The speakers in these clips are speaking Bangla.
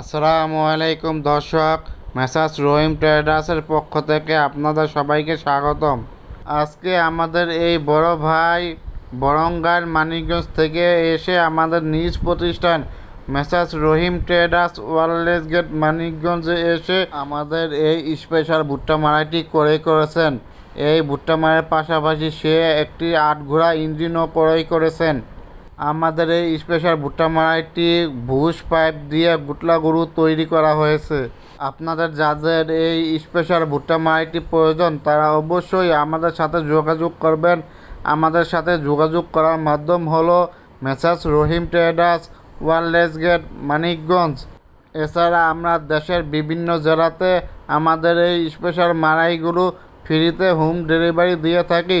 আসসালামু আলাইকুম দর্শক, মেসাজ রহিম ট্রেডার্সের পক্ষ থেকে আপনাদের সবাইকে স্বাগতম। আজকে আমাদের এই বড় ভাই বরঙ্গার মানিকগঞ্জ থেকে এসে আমাদের নিজ প্রতিষ্ঠান messrs Rahim traders wireless gate মানিকগঞ্জে এসে আমাদের এই স্পেশাল ভুট্টা মারাইটি ক্রয় করেছেন। এই ভুট্টা মারার পাশাপাশি সে একটি আট ঘোড়া ইঞ্জিনও ক্রয় করেছেন। আমাদের এই স্পেশাল ভুট্টা মারাইটি ভুষ পাইপ দিয়ে গুটলা গরু তৈরি করা হয়েছে। আপনাদের যাদের এই স্পেশাল ভুট্টা মারাইটি প্রয়োজন, তারা অবশ্যই আমাদের সাথে যোগাযোগ করবেন। আমাদের সাথে যোগাযোগ করার মাধ্যম হলো messrs Rahim traders, wireless gate, Manikganj. এছাড়া আমরা দেশের বিভিন্ন জেলাতে আমাদের এই স্পেশাল মারাইগুলো ফ্রিতে হোম ডেলিভারি দিয়ে থাকি।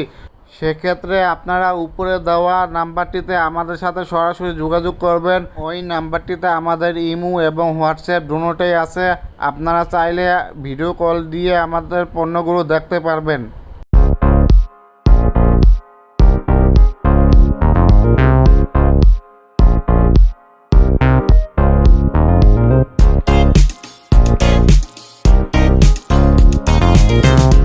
সেক্ষেত্রে আপনারা উপরে দেওয়া নাম্বারটিতে আমাদের সাথে সরাসরি যোগাযোগ করবেন। ওই নাম্বারটিতে আমাদের ইমো এবং হোয়াটসঅ্যাপ দুটোই আছে। আপনারা চাইলে ভিডিও কল দিয়ে আমাদের পণ্যগুলো দেখতে পারবেন। thank you